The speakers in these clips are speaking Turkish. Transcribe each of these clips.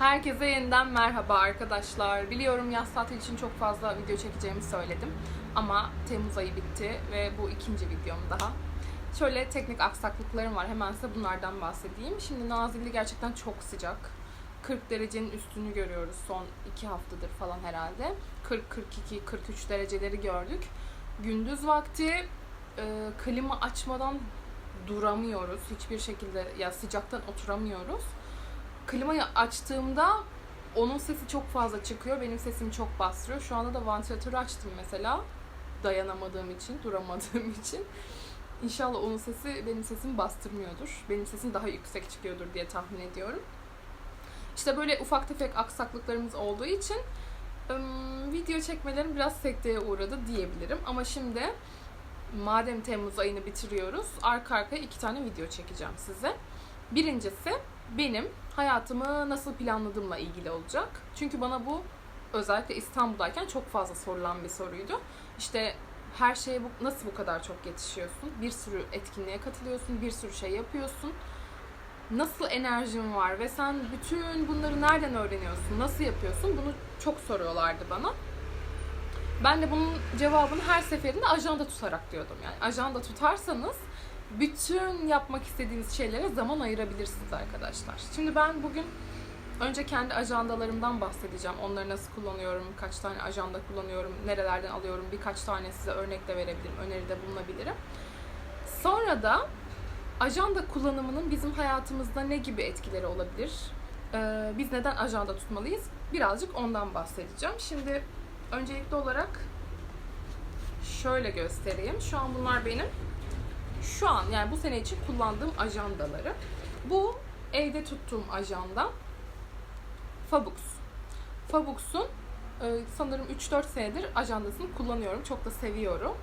Herkese yeniden merhaba arkadaşlar. Biliyorum yaz tatili için çok fazla video çekeceğimi söyledim. Ama Temmuz ayı bitti ve bu ikinci videom daha. Şöyle teknik aksaklıklarım var. Hemen size bunlardan bahsedeyim. Şimdi Nazilli gerçekten çok sıcak. 40 derecenin üstünü görüyoruz son 2 haftadır falan herhalde. 40, 42, 43 dereceleri gördük. Gündüz vakti e, klima açmadan duramıyoruz. Hiçbir şekilde ya sıcaktan oturamıyoruz. Klimayı açtığımda onun sesi çok fazla çıkıyor. Benim sesim çok bastırıyor. Şu anda da vantilatörü açtım mesela. Dayanamadığım için, duramadığım için. İnşallah onun sesi benim sesimi bastırmıyordur. Benim sesim daha yüksek çıkıyordur diye tahmin ediyorum. İşte böyle ufak tefek aksaklıklarımız olduğu için video çekmelerim biraz sekteye uğradı diyebilirim. Ama şimdi madem Temmuz ayını bitiriyoruz, arka arkaya iki tane video çekeceğim size. Birincisi benim hayatımı nasıl planladığımla ilgili olacak. Çünkü bana bu özellikle İstanbul'dayken çok fazla sorulan bir soruydu. İşte her şeye bu, nasıl bu kadar çok yetişiyorsun? Bir sürü etkinliğe katılıyorsun, bir sürü şey yapıyorsun. Nasıl enerjin var ve sen bütün bunları nereden öğreniyorsun? Nasıl yapıyorsun? Bunu çok soruyorlardı bana. Ben de bunun cevabını her seferinde ajanda tutarak diyordum. Yani ajanda tutarsanız bütün yapmak istediğiniz şeylere zaman ayırabilirsiniz arkadaşlar. Şimdi ben bugün önce kendi ajandalarımdan bahsedeceğim. Onları nasıl kullanıyorum, kaç tane ajanda kullanıyorum, nerelerden alıyorum, birkaç tane size örnek de verebilirim, öneride bulunabilirim. Sonra da ajanda kullanımının bizim hayatımızda ne gibi etkileri olabilir? Ee, biz neden ajanda tutmalıyız? Birazcık ondan bahsedeceğim. Şimdi öncelikli olarak şöyle göstereyim. Şu an bunlar benim şu an yani bu sene için kullandığım ajandaları. Bu evde tuttuğum ajanda Fabux. Fabux'un e, sanırım 3-4 senedir ajandasını kullanıyorum. Çok da seviyorum.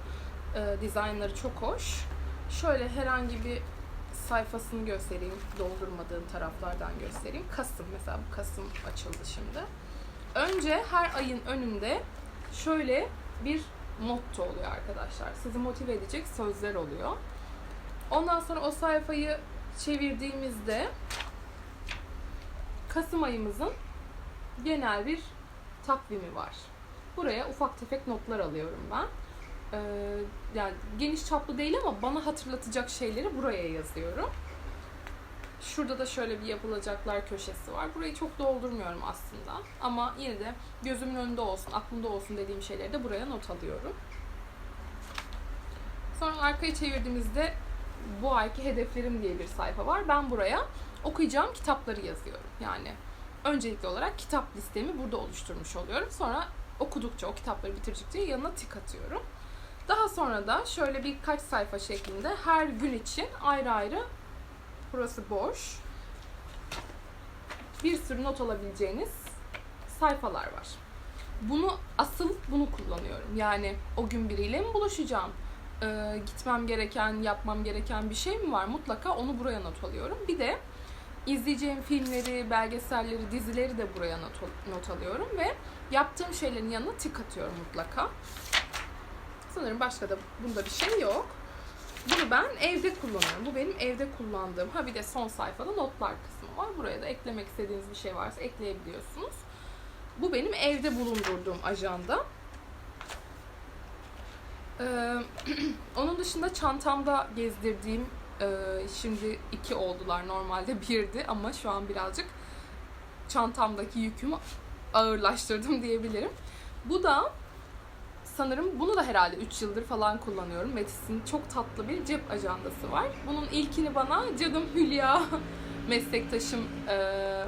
E, dizaynları çok hoş. Şöyle herhangi bir sayfasını göstereyim. Doldurmadığım taraflardan göstereyim. Kasım mesela bu Kasım açıldı şimdi. Önce her ayın önünde şöyle bir motto oluyor arkadaşlar. Sizi motive edecek sözler oluyor. Ondan sonra o sayfayı çevirdiğimizde Kasım ayımızın genel bir takvimi var. Buraya ufak tefek notlar alıyorum ben. Ee, yani geniş çaplı değil ama bana hatırlatacak şeyleri buraya yazıyorum. Şurada da şöyle bir yapılacaklar köşesi var. Burayı çok doldurmuyorum aslında. Ama yine de gözümün önünde olsun, aklımda olsun dediğim şeyleri de buraya not alıyorum. Sonra arkayı çevirdiğimizde bu ayki hedeflerim diye bir sayfa var. Ben buraya okuyacağım kitapları yazıyorum. Yani öncelikli olarak kitap listemi burada oluşturmuş oluyorum. Sonra okudukça, o kitapları bitirdikçe yanına tik atıyorum. Daha sonra da şöyle birkaç sayfa şeklinde her gün için ayrı ayrı burası boş. Bir sürü not alabileceğiniz sayfalar var. Bunu asıl bunu kullanıyorum. Yani o gün biriyle mi buluşacağım? E, gitmem gereken, yapmam gereken bir şey mi var? Mutlaka onu buraya not alıyorum. Bir de izleyeceğim filmleri, belgeselleri, dizileri de buraya not, not alıyorum ve yaptığım şeylerin yanına tik atıyorum mutlaka. Sanırım başka da bunda bir şey yok. Bunu ben evde kullanıyorum. Bu benim evde kullandığım. Ha bir de son sayfada notlar kısmı var. Buraya da eklemek istediğiniz bir şey varsa ekleyebiliyorsunuz. Bu benim evde bulundurduğum ajanda. Onun dışında çantamda gezdirdiğim e, şimdi iki oldular normalde birdi ama şu an birazcık çantamdaki yükümü ağırlaştırdım diyebilirim. Bu da sanırım bunu da herhalde 3 yıldır falan kullanıyorum. Metis'in çok tatlı bir cep ajandası var. Bunun ilkini bana canım Hülya meslektaşım e,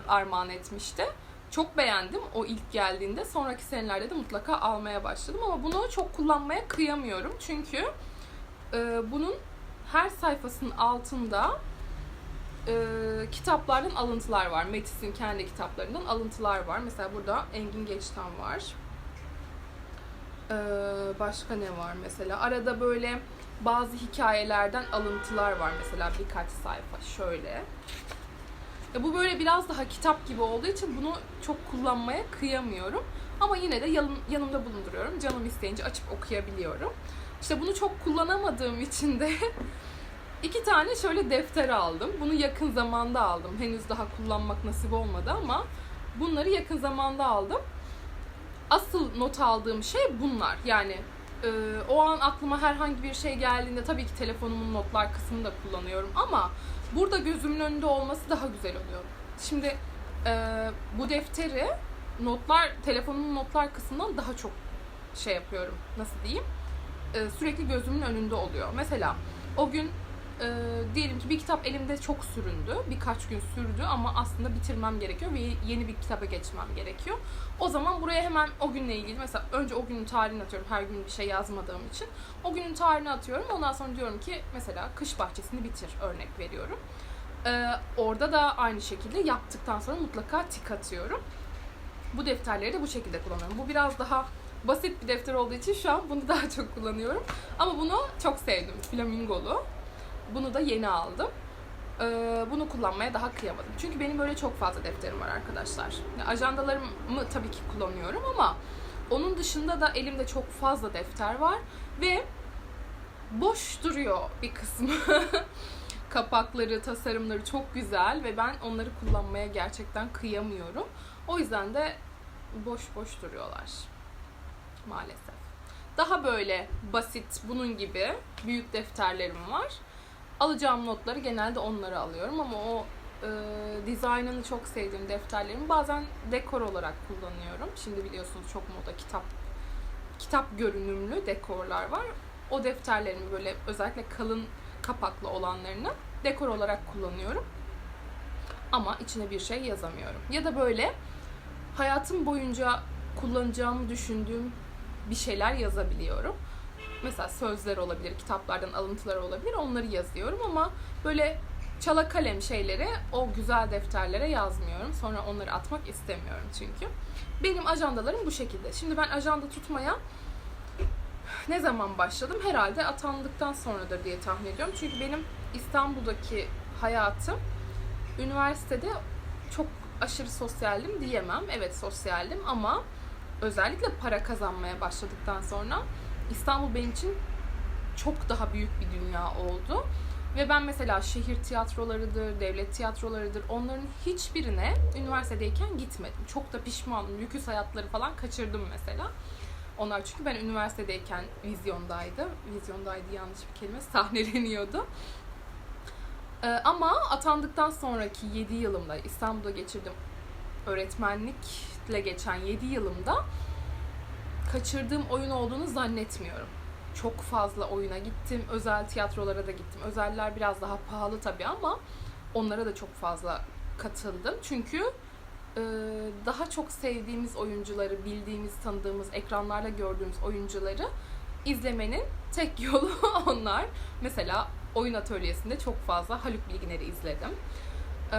armağan etmişti. Çok beğendim o ilk geldiğinde. Sonraki senelerde de mutlaka almaya başladım ama bunu çok kullanmaya kıyamıyorum. Çünkü e, bunun her sayfasının altında e, kitaplardan alıntılar var. Metis'in kendi kitaplarından alıntılar var. Mesela burada Engin Geçtan var. E, başka ne var mesela? Arada böyle bazı hikayelerden alıntılar var mesela birkaç sayfa şöyle. Ya bu böyle biraz daha kitap gibi olduğu için bunu çok kullanmaya kıyamıyorum. Ama yine de yanım, yanımda bulunduruyorum. Canım isteyince açıp okuyabiliyorum. İşte bunu çok kullanamadığım için de iki tane şöyle defter aldım. Bunu yakın zamanda aldım. Henüz daha kullanmak nasip olmadı ama Bunları yakın zamanda aldım. Asıl not aldığım şey bunlar. Yani e, o an aklıma herhangi bir şey geldiğinde tabii ki telefonumun notlar kısmını da kullanıyorum ama burada gözümün önünde olması daha güzel oluyor. Şimdi e, bu defteri notlar telefonumun notlar kısmından daha çok şey yapıyorum. Nasıl diyeyim? E, sürekli gözümün önünde oluyor. Mesela o gün e, diyelim ki bir kitap elimde çok süründü. Birkaç gün sürdü ama aslında bitirmem gerekiyor ve yeni bir kitaba geçmem gerekiyor. O zaman buraya hemen o günle ilgili mesela önce o günün tarihini atıyorum her gün bir şey yazmadığım için. O günün tarihini atıyorum. Ondan sonra diyorum ki mesela kış bahçesini bitir örnek veriyorum. Ee, orada da aynı şekilde yaptıktan sonra mutlaka tik atıyorum. Bu defterleri de bu şekilde kullanıyorum. Bu biraz daha basit bir defter olduğu için şu an bunu daha çok kullanıyorum. Ama bunu çok sevdim. Flamingolu. Bunu da yeni aldım. Ee, bunu kullanmaya daha kıyamadım. Çünkü benim böyle çok fazla defterim var arkadaşlar. Ajandalarımı tabii ki kullanıyorum ama onun dışında da elimde çok fazla defter var ve boş duruyor bir kısmı. Kapakları, tasarımları çok güzel ve ben onları kullanmaya gerçekten kıyamıyorum. O yüzden de boş boş duruyorlar. Maalesef. Daha böyle basit bunun gibi büyük defterlerim var. Alacağım notları genelde onları alıyorum ama o e, dizaynını çok sevdiğim defterlerimi bazen dekor olarak kullanıyorum. Şimdi biliyorsunuz çok moda kitap kitap görünümlü dekorlar var. O defterlerimi böyle özellikle kalın kapaklı olanlarını dekor olarak kullanıyorum. Ama içine bir şey yazamıyorum. Ya da böyle hayatım boyunca kullanacağımı düşündüğüm bir şeyler yazabiliyorum. Mesela sözler olabilir, kitaplardan alıntılar olabilir. Onları yazıyorum ama böyle çala kalem şeyleri o güzel defterlere yazmıyorum. Sonra onları atmak istemiyorum çünkü. Benim ajandalarım bu şekilde. Şimdi ben ajanda tutmaya ne zaman başladım? Herhalde atandıktan sonradır diye tahmin ediyorum. Çünkü benim İstanbul'daki hayatım üniversitede çok aşırı sosyaldim diyemem. Evet sosyaldim ama özellikle para kazanmaya başladıktan sonra İstanbul benim için çok daha büyük bir dünya oldu. Ve ben mesela şehir tiyatrolarıdır, devlet tiyatrolarıdır onların hiçbirine üniversitedeyken gitmedim. Çok da pişmanım. Lüküs hayatları falan kaçırdım mesela. Onlar çünkü ben üniversitedeyken vizyondaydı. Vizyondaydı yanlış bir kelime. Sahneleniyordu. Ee, ama atandıktan sonraki 7 yılımda İstanbul'da geçirdim öğretmenlikle geçen 7 yılımda kaçırdığım oyun olduğunu zannetmiyorum. Çok fazla oyuna gittim. Özel tiyatrolara da gittim. Özeller biraz daha pahalı tabii ama onlara da çok fazla katıldım. Çünkü daha çok sevdiğimiz oyuncuları, bildiğimiz, tanıdığımız, ekranlarda gördüğümüz oyuncuları izlemenin tek yolu onlar. Mesela oyun atölyesinde çok fazla Haluk Bilginer'i izledim. Ee,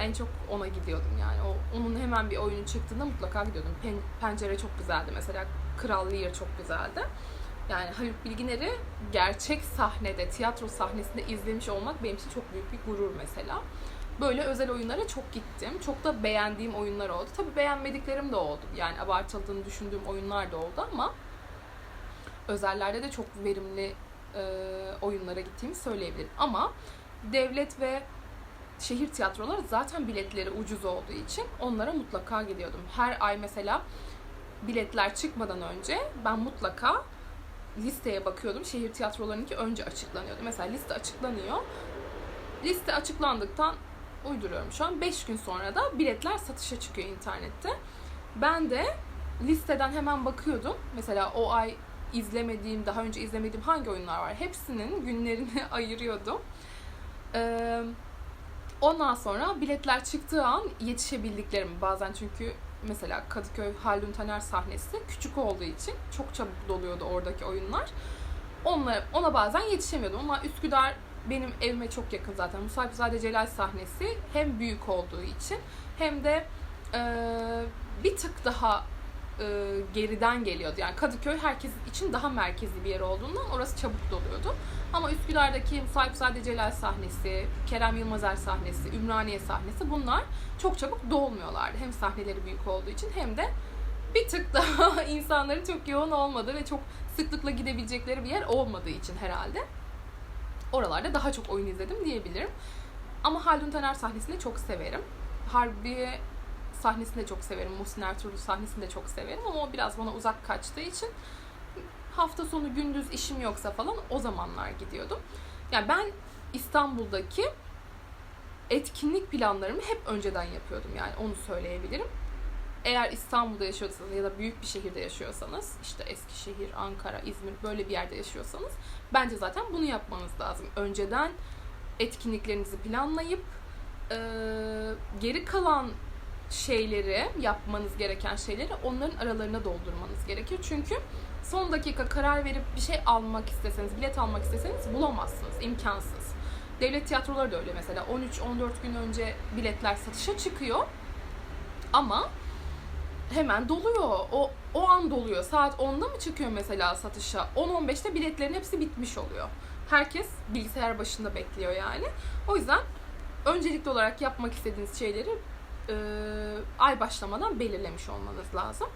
en çok ona gidiyordum yani. O, onun hemen bir oyunu çıktığında mutlaka gidiyordum. Pen, pencere çok güzeldi mesela. Kral Lear çok güzeldi. Yani Haluk Bilginer'i gerçek sahnede, tiyatro sahnesinde izlemiş olmak benim için çok büyük bir gurur mesela. Böyle özel oyunlara çok gittim. Çok da beğendiğim oyunlar oldu. Tabii beğenmediklerim de oldu. Yani abartıldığını düşündüğüm oyunlar da oldu ama özellerde de çok verimli e, oyunlara gittiğimi söyleyebilirim. Ama devlet ve şehir tiyatroları zaten biletleri ucuz olduğu için onlara mutlaka gidiyordum. Her ay mesela biletler çıkmadan önce ben mutlaka listeye bakıyordum. Şehir tiyatrolarınınki önce açıklanıyordu. Mesela liste açıklanıyor. Liste açıklandıktan uyduruyorum şu an 5 gün sonra da biletler satışa çıkıyor internette. Ben de listeden hemen bakıyordum. Mesela o ay izlemediğim, daha önce izlemediğim hangi oyunlar var hepsinin günlerini ayırıyordum. Ee, ondan sonra biletler çıktığı an yetişebildiklerimi bazen çünkü mesela Kadıköy Haldun Taner sahnesi küçük olduğu için çok çabuk doluyordu oradaki oyunlar. Onlara, ona bazen yetişemiyordum ama Üsküdar benim evime çok yakın zaten. Musabizade Celal sahnesi hem büyük olduğu için hem de e, bir tık daha e, geriden geliyordu. Yani Kadıköy herkes için daha merkezi bir yer olduğundan orası çabuk doluyordu. Ama Üsküdar'daki Musabizade Celal sahnesi, Kerem Yılmazer sahnesi, Ümraniye sahnesi bunlar çok çabuk dolmuyorlardı. Hem sahneleri büyük olduğu için hem de bir tık daha insanların çok yoğun olmadığı ve çok sıklıkla gidebilecekleri bir yer olmadığı için herhalde. Oralarda daha çok oyun izledim diyebilirim. Ama Haldun Taner sahnesini çok severim. Harbi sahnesini de çok severim. Muhsin Ertuğrul sahnesini de çok severim ama o biraz bana uzak kaçtığı için hafta sonu gündüz işim yoksa falan o zamanlar gidiyordum. Yani ben İstanbul'daki etkinlik planlarımı hep önceden yapıyordum yani onu söyleyebilirim. Eğer İstanbul'da yaşıyorsanız ya da büyük bir şehirde yaşıyorsanız işte Eskişehir, Ankara, İzmir böyle bir yerde yaşıyorsanız bence zaten bunu yapmanız lazım. Önceden etkinliklerinizi planlayıp e, geri kalan şeyleri, yapmanız gereken şeyleri onların aralarına doldurmanız gerekiyor. Çünkü son dakika karar verip bir şey almak isteseniz, bilet almak isteseniz bulamazsınız. imkansız. Devlet tiyatroları da öyle mesela. 13-14 gün önce biletler satışa çıkıyor. Ama hemen doluyor. O, o an doluyor. Saat 10'da mı çıkıyor mesela satışa? 10-15'te biletlerin hepsi bitmiş oluyor. Herkes bilgisayar başında bekliyor yani. O yüzden öncelikli olarak yapmak istediğiniz şeyleri e, ay başlamadan belirlemiş olmanız lazım.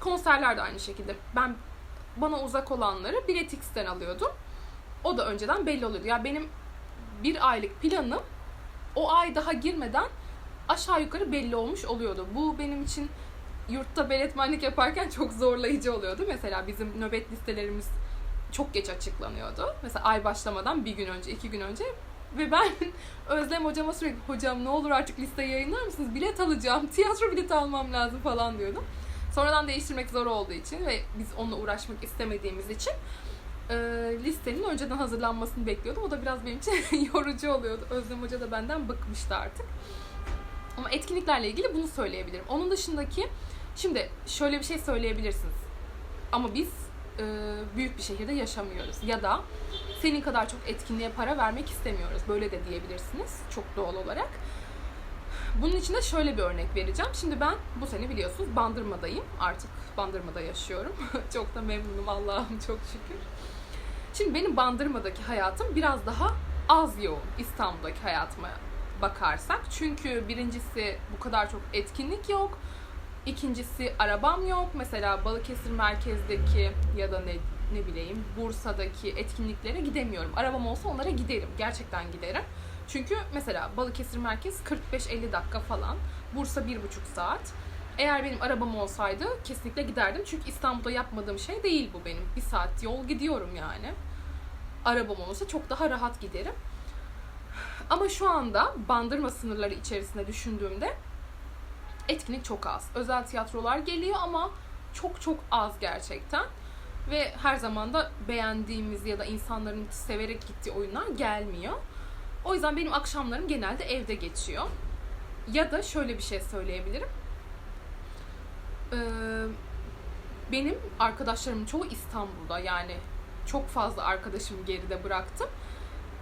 Konserler de aynı şekilde. Ben bana uzak olanları Biletix'ten alıyordum. O da önceden belli oluyordu. Ya benim bir aylık planım o ay daha girmeden aşağı yukarı belli olmuş oluyordu. Bu benim için yurtta belirtmenlik yaparken çok zorlayıcı oluyordu. Mesela bizim nöbet listelerimiz çok geç açıklanıyordu. Mesela ay başlamadan bir gün önce, iki gün önce ve ben Özlem hocama sürekli hocam ne olur artık listeyi yayınlar mısınız? Bilet alacağım, tiyatro bileti almam lazım falan diyordum. Sonradan değiştirmek zor olduğu için ve biz onunla uğraşmak istemediğimiz için e, listenin önceden hazırlanmasını bekliyordum. O da biraz benim için yorucu oluyordu. Özlem Hoca da benden bıkmıştı artık. Ama etkinliklerle ilgili bunu söyleyebilirim. Onun dışındaki, şimdi şöyle bir şey söyleyebilirsiniz. Ama biz büyük bir şehirde yaşamıyoruz. Ya da senin kadar çok etkinliğe para vermek istemiyoruz. Böyle de diyebilirsiniz çok doğal olarak. Bunun için de şöyle bir örnek vereceğim. Şimdi ben bu sene biliyorsunuz Bandırma'dayım. Artık Bandırma'da yaşıyorum. çok da memnunum Allah'ım çok şükür. Şimdi benim Bandırma'daki hayatım biraz daha az yoğun İstanbul'daki hayatıma bakarsak. Çünkü birincisi bu kadar çok etkinlik yok. İkincisi arabam yok. Mesela Balıkesir merkezdeki ya da ne ne bileyim Bursa'daki etkinliklere gidemiyorum. Arabam olsa onlara giderim. Gerçekten giderim. Çünkü mesela Balıkesir merkez 45-50 dakika falan. Bursa 1,5 saat. Eğer benim arabam olsaydı kesinlikle giderdim. Çünkü İstanbul'da yapmadığım şey değil bu benim. Bir saat yol gidiyorum yani. Arabam olursa çok daha rahat giderim. Ama şu anda bandırma sınırları içerisinde düşündüğümde etkinlik çok az. Özel tiyatrolar geliyor ama çok çok az gerçekten. Ve her zaman da beğendiğimiz ya da insanların severek gittiği oyunlar gelmiyor. O yüzden benim akşamlarım genelde evde geçiyor. Ya da şöyle bir şey söyleyebilirim. Ee, benim arkadaşlarımın çoğu İstanbul'da yani çok fazla arkadaşımı geride bıraktım.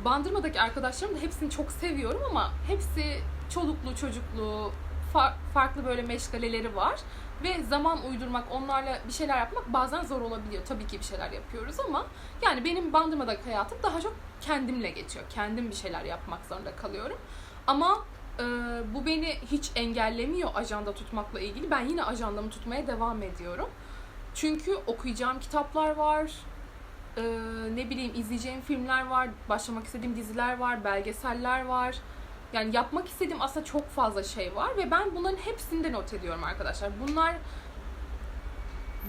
Bandırma'daki arkadaşlarım da hepsini çok seviyorum ama hepsi çoluklu çocuklu far- farklı böyle meşgaleleri var ve zaman uydurmak onlarla bir şeyler yapmak bazen zor olabiliyor. Tabii ki bir şeyler yapıyoruz ama yani benim Bandırma'daki hayatım daha çok kendimle geçiyor. Kendim bir şeyler yapmak zorunda kalıyorum. Ama e, bu beni hiç engellemiyor ajanda tutmakla ilgili. Ben yine ajandamı tutmaya devam ediyorum. Çünkü okuyacağım kitaplar var, e, ne bileyim izleyeceğim filmler var, başlamak istediğim diziler var, belgeseller var. Yani yapmak istediğim aslında çok fazla şey var ve ben bunların hepsini de not ediyorum arkadaşlar. Bunlar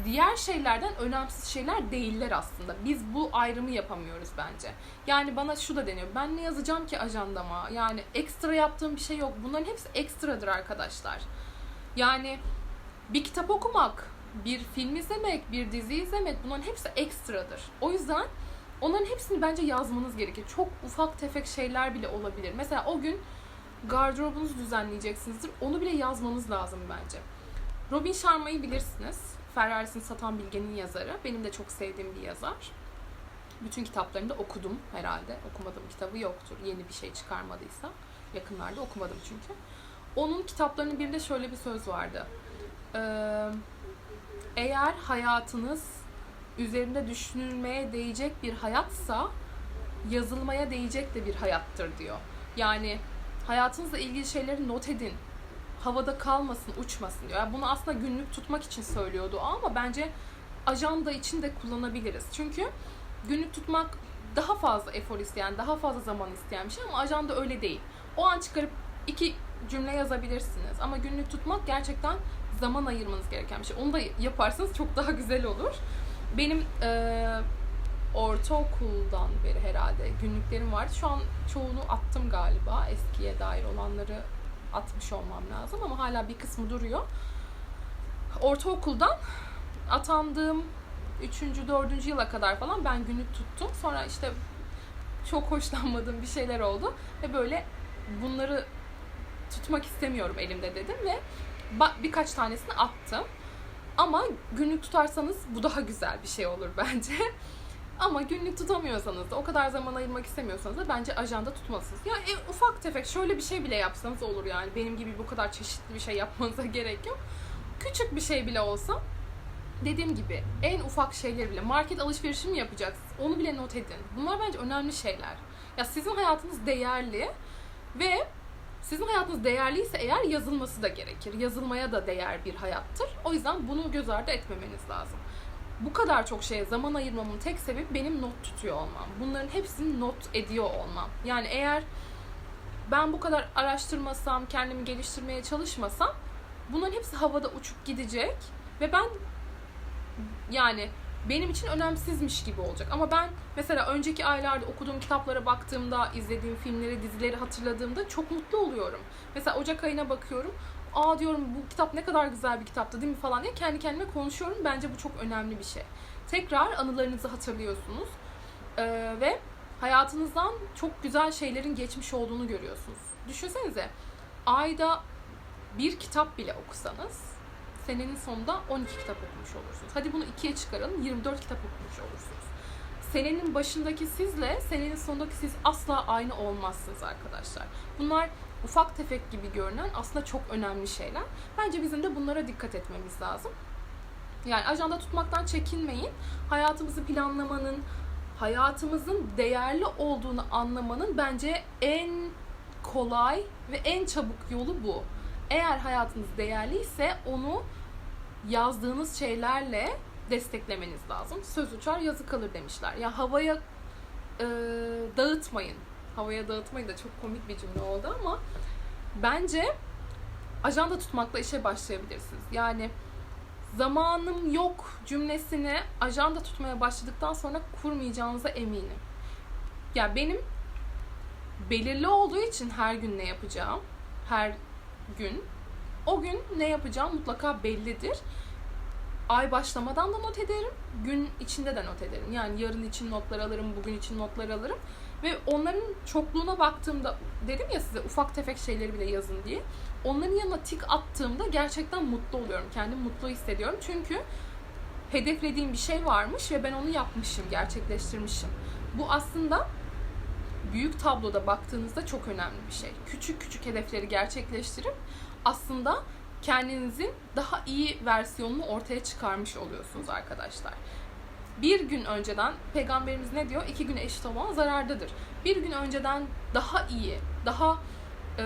diğer şeylerden önemsiz şeyler değiller aslında. Biz bu ayrımı yapamıyoruz bence. Yani bana şu da deniyor. Ben ne yazacağım ki ajandama? Yani ekstra yaptığım bir şey yok. Bunların hepsi ekstradır arkadaşlar. Yani bir kitap okumak, bir film izlemek, bir dizi izlemek bunların hepsi ekstradır. O yüzden onların hepsini bence yazmanız gerekir. Çok ufak tefek şeyler bile olabilir. Mesela o gün gardırobunuzu düzenleyeceksinizdir. Onu bile yazmanız lazım bence. Robin Sharma'yı bilirsiniz. Ferrarisini Satan Bilge'nin yazarı. Benim de çok sevdiğim bir yazar. Bütün kitaplarını da okudum herhalde. Okumadığım kitabı yoktur. Yeni bir şey çıkarmadıysa. Yakınlarda okumadım çünkü. Onun kitaplarının birinde şöyle bir söz vardı. Ee, eğer hayatınız üzerinde düşünülmeye değecek bir hayatsa yazılmaya değecek de bir hayattır diyor. Yani hayatınızla ilgili şeyleri not edin. Havada kalmasın, uçmasın diyor. Yani bunu aslında günlük tutmak için söylüyordu ama bence ajanda için de kullanabiliriz. Çünkü günlük tutmak daha fazla efor isteyen, daha fazla zaman isteyen bir şey ama ajanda öyle değil. O an çıkarıp iki cümle yazabilirsiniz. Ama günlük tutmak gerçekten zaman ayırmanız gereken bir şey. Onu da yaparsanız çok daha güzel olur. Benim e, ortaokuldan beri herhalde günlüklerim vardı. Şu an çoğunu attım galiba. Eskiye dair olanları atmış olmam lazım ama hala bir kısmı duruyor. Ortaokuldan atandığım 3. 4. yıla kadar falan ben günlük tuttum. Sonra işte çok hoşlanmadığım bir şeyler oldu ve böyle bunları tutmak istemiyorum elimde dedim ve birkaç tanesini attım. Ama günlük tutarsanız bu daha güzel bir şey olur bence. Ama günlük tutamıyorsanız da o kadar zaman ayırmak istemiyorsanız da bence ajanda tutmalısınız. Ya e, ufak tefek şöyle bir şey bile yapsanız olur yani. Benim gibi bu kadar çeşitli bir şey yapmanıza gerek yok. Küçük bir şey bile olsa dediğim gibi en ufak şeyler bile market alışverişi mi yapacaksınız? Onu bile not edin. Bunlar bence önemli şeyler. Ya sizin hayatınız değerli ve sizin hayatınız değerliyse eğer yazılması da gerekir. Yazılmaya da değer bir hayattır. O yüzden bunu göz ardı etmemeniz lazım. Bu kadar çok şeye zaman ayırmamın tek sebebi benim not tutuyor olmam. Bunların hepsini not ediyor olmam. Yani eğer ben bu kadar araştırmasam, kendimi geliştirmeye çalışmasam bunların hepsi havada uçup gidecek ve ben yani benim için önemsizmiş gibi olacak. Ama ben mesela önceki aylarda okuduğum kitaplara baktığımda, izlediğim filmleri, dizileri hatırladığımda çok mutlu oluyorum. Mesela Ocak ayına bakıyorum. Aa diyorum bu kitap ne kadar güzel bir kitaptı değil mi falan diye kendi kendime konuşuyorum. Bence bu çok önemli bir şey. Tekrar anılarınızı hatırlıyorsunuz. Ee, ve hayatınızdan çok güzel şeylerin geçmiş olduğunu görüyorsunuz. Düşünsenize ayda bir kitap bile okusanız senenin sonunda 12 kitap okumuş olursunuz. Hadi bunu ikiye çıkaralım 24 kitap okumuş olursunuz. Senenin başındaki sizle senenin sonundaki siz asla aynı olmazsınız arkadaşlar. Bunlar ufak tefek gibi görünen aslında çok önemli şeyler. Bence bizim de bunlara dikkat etmemiz lazım. Yani ajanda tutmaktan çekinmeyin. Hayatımızı planlamanın, hayatımızın değerli olduğunu anlamanın bence en kolay ve en çabuk yolu bu. Eğer hayatınız değerliyse onu yazdığınız şeylerle desteklemeniz lazım. Söz uçar yazı kalır demişler. Ya havaya e, dağıtmayın. Havaya dağıtmayın da çok komik bir cümle oldu ama bence ajanda tutmakla işe başlayabilirsiniz. Yani zamanım yok cümlesini ajanda tutmaya başladıktan sonra kurmayacağınıza eminim. Ya benim belirli olduğu için her gün ne yapacağım, her gün o gün ne yapacağım mutlaka bellidir. Ay başlamadan da not ederim, gün içinde de not ederim. Yani yarın için notlar alırım, bugün için notlar alırım. Ve onların çokluğuna baktığımda, dedim ya size ufak tefek şeyleri bile yazın diye. Onların yanına tik attığımda gerçekten mutlu oluyorum. Kendimi mutlu hissediyorum. Çünkü hedeflediğim bir şey varmış ve ben onu yapmışım, gerçekleştirmişim. Bu aslında büyük tabloda baktığınızda çok önemli bir şey. Küçük küçük hedefleri gerçekleştirip aslında kendinizin daha iyi versiyonunu ortaya çıkarmış oluyorsunuz arkadaşlar. Bir gün önceden peygamberimiz ne diyor? İki güne eşit olan zarardadır. Bir gün önceden daha iyi, daha e,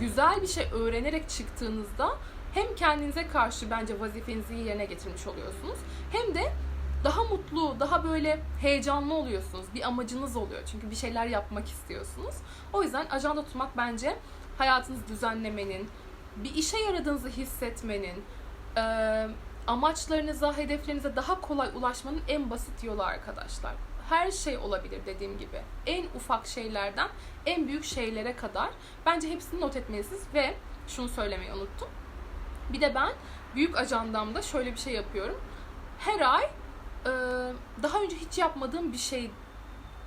güzel bir şey öğrenerek çıktığınızda hem kendinize karşı bence vazifenizi yerine getirmiş oluyorsunuz. Hem de daha mutlu, daha böyle heyecanlı oluyorsunuz. Bir amacınız oluyor. Çünkü bir şeyler yapmak istiyorsunuz. O yüzden ajanda tutmak bence hayatınızı düzenlemenin, bir işe yaradığınızı hissetmenin, amaçlarınıza, hedeflerinize daha kolay ulaşmanın en basit yolu arkadaşlar. Her şey olabilir dediğim gibi. En ufak şeylerden en büyük şeylere kadar bence hepsini not etmelisiniz ve şunu söylemeyi unuttum. Bir de ben büyük ajandamda şöyle bir şey yapıyorum. Her ay e, daha önce hiç yapmadığım bir şey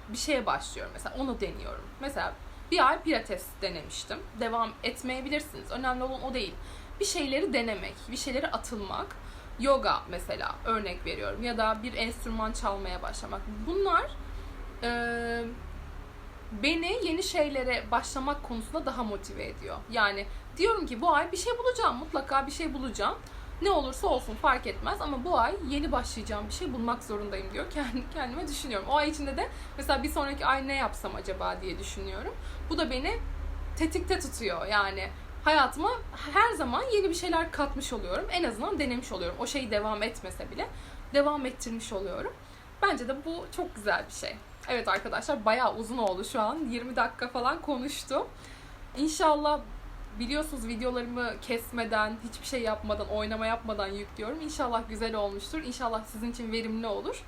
bir şeye başlıyorum. Mesela onu deniyorum. Mesela bir ay pilates denemiştim. Devam etmeyebilirsiniz. Önemli olan o değil. Bir şeyleri denemek, bir şeyleri atılmak. Yoga mesela örnek veriyorum ya da bir enstrüman çalmaya başlamak. Bunlar e, beni yeni şeylere başlamak konusunda daha motive ediyor. Yani diyorum ki bu ay bir şey bulacağım. Mutlaka bir şey bulacağım. Ne olursa olsun fark etmez ama bu ay yeni başlayacağım bir şey bulmak zorundayım diyor. Kendi kendime düşünüyorum. O ay içinde de mesela bir sonraki ay ne yapsam acaba diye düşünüyorum. Bu da beni tetikte tutuyor. Yani hayatıma her zaman yeni bir şeyler katmış oluyorum. En azından denemiş oluyorum. O şey devam etmese bile devam ettirmiş oluyorum. Bence de bu çok güzel bir şey. Evet arkadaşlar bayağı uzun oldu şu an. 20 dakika falan konuştum. İnşallah biliyorsunuz videolarımı kesmeden, hiçbir şey yapmadan, oynama yapmadan yüklüyorum. İnşallah güzel olmuştur. İnşallah sizin için verimli olur.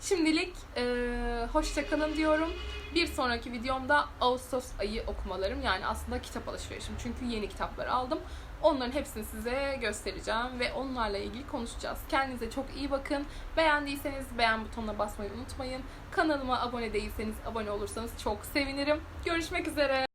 Şimdilik eee hoşçakalın diyorum. Bir sonraki videomda Ağustos ayı okumalarım yani aslında kitap alışverişim. Çünkü yeni kitaplar aldım. Onların hepsini size göstereceğim ve onlarla ilgili konuşacağız. Kendinize çok iyi bakın. Beğendiyseniz beğen butonuna basmayı unutmayın. Kanalıma abone değilseniz abone olursanız çok sevinirim. Görüşmek üzere.